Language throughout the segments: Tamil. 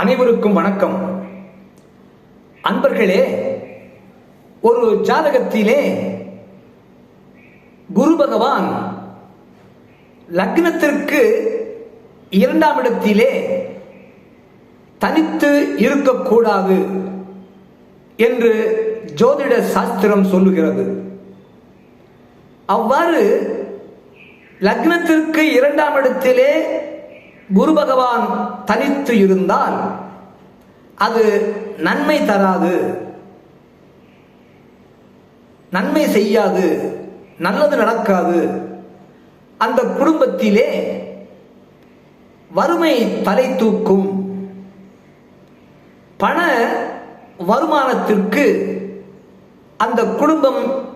அனைவருக்கும் வணக்கம். அன்பர்களே ஒரு ஜாதகத்திலே குரு பகவான் லக்னத்திற்கு இரண்டாம் இடத்திலே தனித்து இருக்கக்கூடாது என்று ஜோதிட சாஸ்திரம் சொல்லுகிறது. அவ்வாறு லக்னத்திற்கு இரண்டாம் இடத்திலே குரு பகவான் தனித்து இருந்தால் அது நன்மை தராது. நன்மை செய்யாது. நல்லது நடக்காது. அந்த குடும்பத்திலே வறுமை தலை தூக்கும். பண வருமானத்திற்கு அந்த குடும்பம்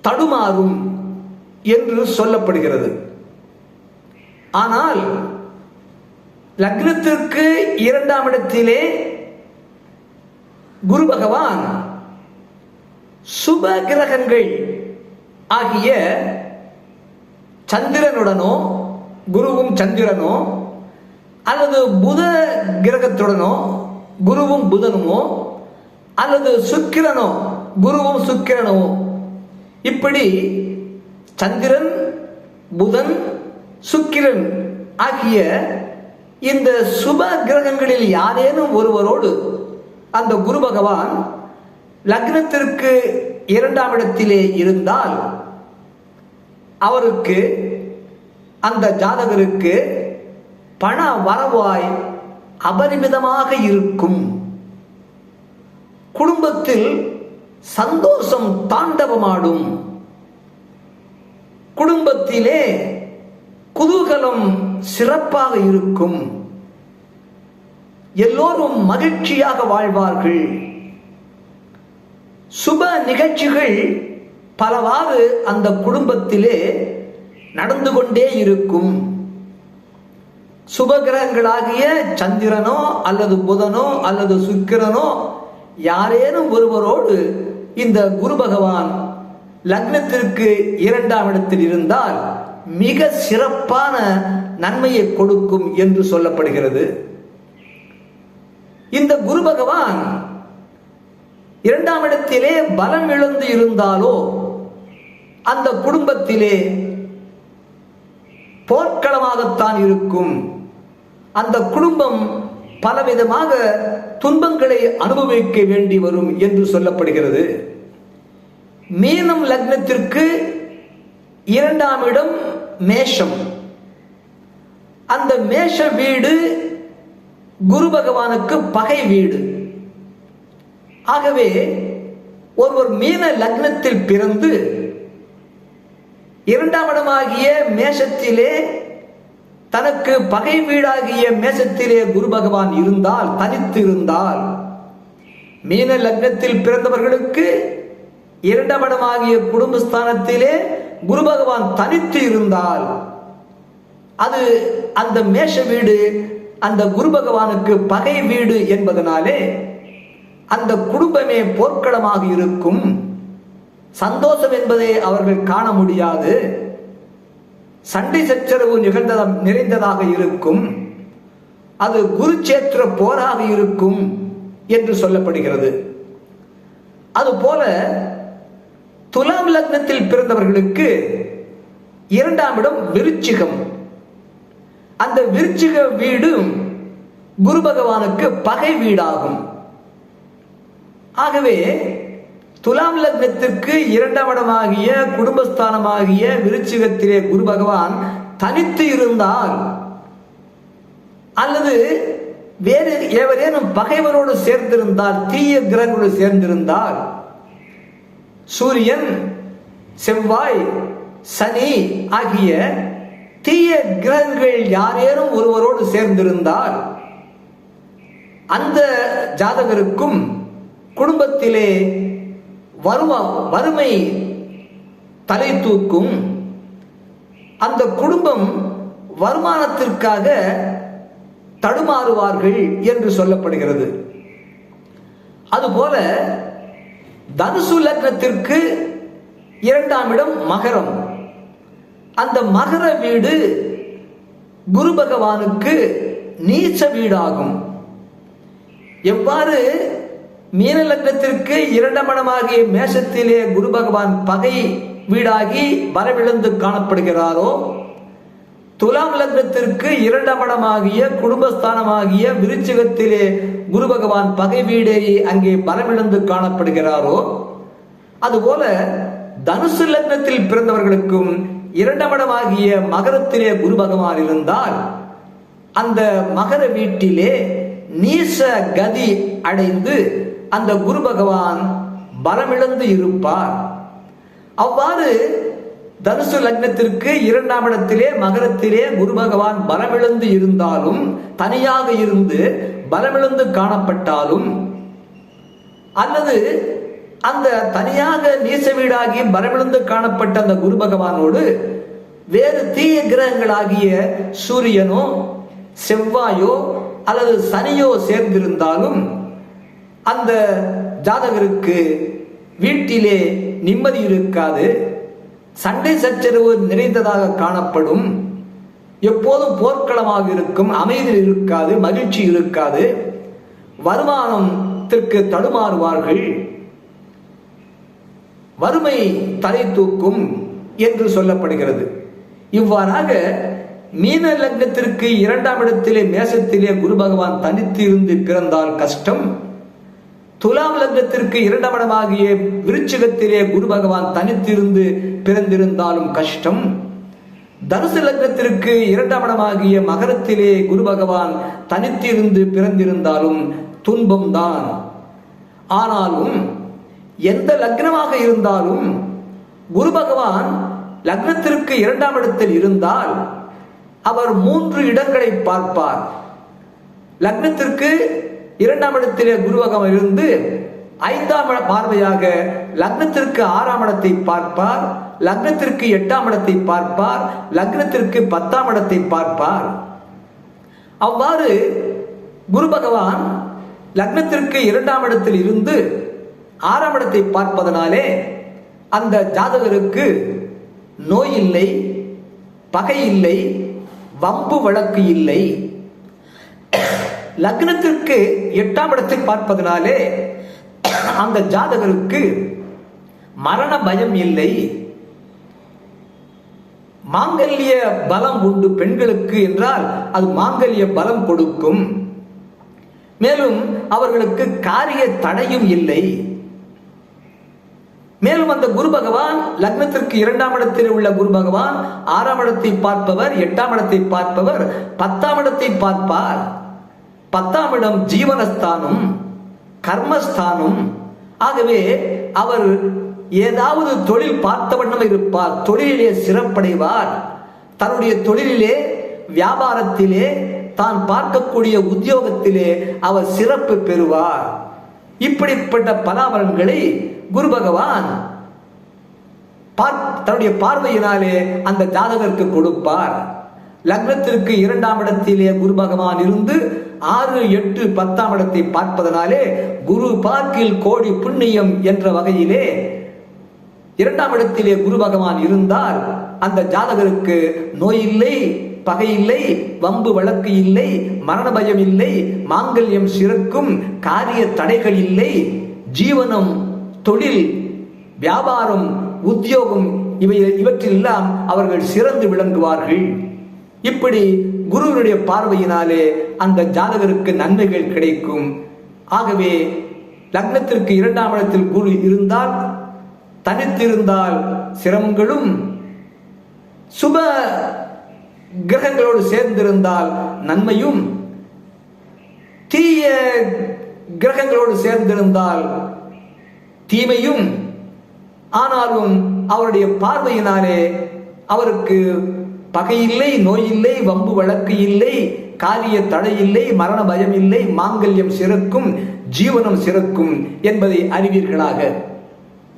தடுமாறும் என்று சொல்லப்படுகிறது. ஆனால் லக்னத்திற்கு இரண்டாம் இடத்திலே குரு பகவான். சுப கிரகங்கள் ஆகிய சந்திரனுடனோ குருவும் சந்திரனோ அல்லது புத கிரகத்துடனோ குருவும் புதனுமோ அல்லது சுக்கிரனோ குருவும் சுக்கிரனோ இப்படி சந்திரன் புதன் சுக்கிரன் ஆகிய இந்த சுப கிரகங்களில் யாரேனும் ஒருவரோடு அந்த குரு பகவான் லக்னத்திற்கு இரண்டாம் இடத்திலே இருந்தால் அவருக்கு அந்த ஜாதகருக்கு பண வரவாய் அபரிமிதமாக இருக்கும். குடும்பத்தில் சந்தோஷம் தாண்டவமாடும். குடும்பத்திலே குதூகலம் சிறப்பாக இருக்கும். எல்லோரும் மகிழ்ச்சியாக வாழ்வார்கள். சுப நிகழ்ச்சிகள் பலவாறு அந்த குடும்பத்திலே நடந்து கொண்டே இருக்கும். சுபகிரகங்களாகிய சந்திரனோ அல்லது புதனோ அல்லது சுக்கிரனோ யாரேனும் ஒருவரோடு இந்த குரு பகவான் லக்னத்திற்கு இரண்டாம் இடத்தில் இருந்தால் மிக சிறப்பான நன்மையை கொடுக்கும் என்று சொல்லப்படுகிறது. இந்த குரு பகவான் இரண்டாம் இடத்திலே பலம் இழந்து இருந்தாலோ அந்த குடும்பத்திலே போர்க்களமாகத்தான் இருக்கும். அந்த குடும்பம் பலவிதமாக துன்பங்களை அனுபவிக்க வேண்டி வரும் என்று சொல்லப்படுகிறது. மீனம் லக்னத்திற்கு இரண்டாம் இடம் மேஷம். அந்த மேஷ வீடு குரு பகவானுக்கு பகை வீடு. ஆகவே ஒருவர் மீன லக்னத்தில் பிறந்து இரண்டாம் இடமாகிய மேஷத்திலே தனக்கு பகை வீடாகிய மேஷத்திலே குரு பகவான் இருந்தால் தனித்து இருந்தால் மீன லக்னத்தில் பிறந்தவர்களுக்கு இரண்டாம் இடமாகிய குடும்பஸ்தானத்திலே குரு பகவான் தனித்து இருந்தால் அது அந்த மேஷ வீடு அந்த குரு பகவானுக்கு பகை வீடு என்பதனாலே அந்த குடும்பமே போர்க்களமாக இருக்கும். சந்தோஷம் என்பதை அவர்கள் காண முடியாது. சண்டை சச்சரவு நிகழ்ந்ததம் நிறைந்ததாக இருக்கும். அது குருச்சேத்திர போராக இருக்கும் என்று சொல்லப்படுகிறது. அதுபோல லக்னத்தில் பிறந்தவர்களுக்கு இரண்டாம் இடம் விருச்சிகம். அந்த விருச்சிக வீடு குரு பகவானுக்கு பகை வீடாகும். ஆகவே துலாம் லக்னத்திற்கு இரண்டாம் இடமாகிய குடும்பஸ்தானமாகிய விருச்சிகத்திலே குரு பகவான் தனித்து இருந்தால் அல்லது வேறு எவரேனும் பகைவரோடு சேர்ந்திருந்தால் தீய கிரகங்களோடு சேர்ந்திருந்தால் சூரியன் செவ்வாய் சனி ஆகிய தீய கிரகங்கள் யாரேனும் ஒருவரோடு சேர்ந்திருந்தால் அந்த ஜாதகருக்கும் குடும்பத்திலே வருவ வறுமை தலை தூக்கும். அந்த குடும்பம் வருமானத்திற்காக தடுமாறுவார்கள் என்று சொல்லப்படுகிறது. அதுபோல தனுசு லக்னத்திற்கு இரண்டாம் இடம் மகரம். அந்த மகர வீடு குரு பகவானுக்கு நீச்ச வீடாகும். எவ்வாறு மீன லக்னத்திற்கு இரண்டாம் இடமாகிய மேஷத்திலே குரு பகவான் பகை வீடாகி வரவிழந்து காணப்படுகிறாரோ துலாம் லக்னத்திற்கு இரண்டாம் இடமாகிய குடும்பஸ்தானமாகிய விருச்சிகத்திலே குரு பகவான் பகை வீடேறி அங்கே பலமிழந்து காணப்படுகிறாரோ அதுபோல தனுசு லக்னத்தில் பிறந்தவர்களுக்கும் இரண்டாம் இடமாகிய மகரத்திலே குரு பகவான் இருந்தால் அந்த மகர வீட்டிலே நீச கதி அடைந்து அந்த குரு பகவான் பலமிழந்து இருப்பார். அவ்வாறு தனுசு லக்னத்திற்கு இரண்டாம் இடத்திலே மகரத்திலே குரு பகவான் பலமிழந்து இருந்தாலும் தனியாக இருந்து பலமிழந்து காணப்பட்டாலும் அல்லது அந்த தனியாக நீச வீடாகி பலமிழந்து காணப்பட்ட அந்த குரு பகவானோடு வேறு தீய கிரகங்களாகிய சூரியனோ செவ்வாயோ அல்லது சனியோ சேர்ந்திருந்தாலும் அந்த ஜாதகருக்கு வீட்டிலே நிம்மதி இருக்காது. சண்டை சச்சரவு நிறைந்ததாக காணப்படும். எப்போதும் போர்க்களமாக இருக்கும் அமைதி இருக்காது மகிழ்ச்சி இருக்காது. வருமானத்திற்கு தடுமாறுவார்கள். வறுமை தலை தூக்கும் என்று சொல்லப்படுகிறது. இவ்வாறாக மீன லக்னத்திற்கு இரண்டாம் இடத்திலே மேசத்திலே குரு பகவான் தனித்து இருந்து பிறந்தால் கஷ்டம். துலாம் லக்னத்திற்கு இரண்டாம் இடமாகிய விருச்சிகத்திலே குரு பகவான் தனித்திருந்து பிறந்திருந்தாலும் கஷ்டம். தனுசு லக்னத்திற்கு இரண்டாம் இடமாகிய மகரத்திலே குரு பகவான் தனித்திருந்து பிறந்திருந்தாலும் துன்பம்தான். ஆனாலும் எந்த லக்னமாக இருந்தாலும் குரு பகவான் லக்னத்திற்கு இரண்டாம் இடத்தில் இருந்தால் அவர் மூன்று இடங்களை பார்ப்பார். லக்னத்திற்கு இரண்டாம் இடத்திலே குரு பகவான் இருந்து ஐந்தாம் பார்வையாக லக்னத்திற்கு ஆறாம் இடத்தை பார்ப்பார். லக்னத்திற்கு எட்டாம் இடத்தை பார்ப்பார். லக்னத்திற்கு பத்தாம் இடத்தை பார்ப்பார். அவ்வாறு குரு பகவான் லக்னத்திற்கு இரண்டாம் இடத்தில் இருந்து ஆறாம் இடத்தை பார்ப்பதனாலே அந்த ஜாதகருக்கு நோய் இல்லை பகை இல்லை வம்பு வழக்கு இல்லை. லக்னத்திற்கு எட்டாம் இடத்தை பார்ப்பதனாலே அந்த ஜாதகருக்கு மரண பயம் இல்லை. மாங்கல்ய பலம் உண்டு பெண்களுக்கு என்றால் அது மாங்கல்ய பலம் கொடுக்கும். மேலும் அவர்களுக்கு காரிய தடையும் இல்லை. மேலும் அந்த குரு பகவான் லக்னத்திற்கு இரண்டாம் இடத்தில் உள்ள குரு பகவான் ஆறாம் இடத்தை பார்ப்பவர் எட்டாம் இடத்தை பார்ப்பவர் பத்தாம் இடத்தை பார்ப்பார். பத்தாம் இடம் ஜீவனஸ்தானம் கர்மஸ்தானம். ஆகவே அவர் ஏதாவது தொழில் பார்த்த வண்ணம் இருப்பார். தொழிலிலே சிறப்படைவார். தன்னுடைய தொழிலிலே வியாபாரத்திலே தான் பார்க்கக்கூடிய உத்தியோகத்திலே அவர் சிறப்பு பெறுவார். இப்படிப்பட்ட பலாபலன்களை குரு பகவான் தன்னுடைய பார்வையினாலே அந்த ஜாதகருக்கு கொடுப்பார். லக்னத்திற்கு இரண்டாம் இடத்திலே குரு பகவான் இருந்து ஆறு எட்டு பத்தாம் இடத்தை பார்ப்பதனாலே குரு பார்க்கில் கோடி புண்ணியம் என்ற வகையிலே இரண்டாம் இடத்திலே குரு பகவான் இருந்தால் அந்த ஜாதகருக்கு நோய் இல்லை. பகை இல்லை வம்பு வழக்கு இல்லை மரண பயம் இல்லை மாங்கல்யம் சிறக்கும் காரிய தடைகள் இல்லை ஜீவனம் தொழில் வியாபாரம் உத்தியோகம் இவை இவற்றிலெல்லாம் அவர்கள் சிறந்து விளங்குவார்கள். இப்படி குருவினுடைய பார்வையினாலே அந்த ஜாதகருக்கு நன்மைகள் கிடைக்கும். ஆகவே லக்னத்திற்கு இரண்டாம் இடத்தில் குரு இருந்தால் தனித்திருந்தால் சிரமங்களும் சுப கிரகங்களோடு சேர்ந்திருந்தால் நன்மையும். தீய கிரகங்களோடு சேர்ந்திருந்தால் தீமையும். ஆனாலும் அவருடைய பார்வையினாலே அவருக்கு பகையில்லை நோயில்லை நோய் இல்லை வம்பு வழக்கு இல்லை காரிய தடை இல்லை மரண பயம் இல்லை மாங்கல்யம் சிறக்கும் ஜீவனம் சிறக்கும் என்பதை அறிவீர்களாக.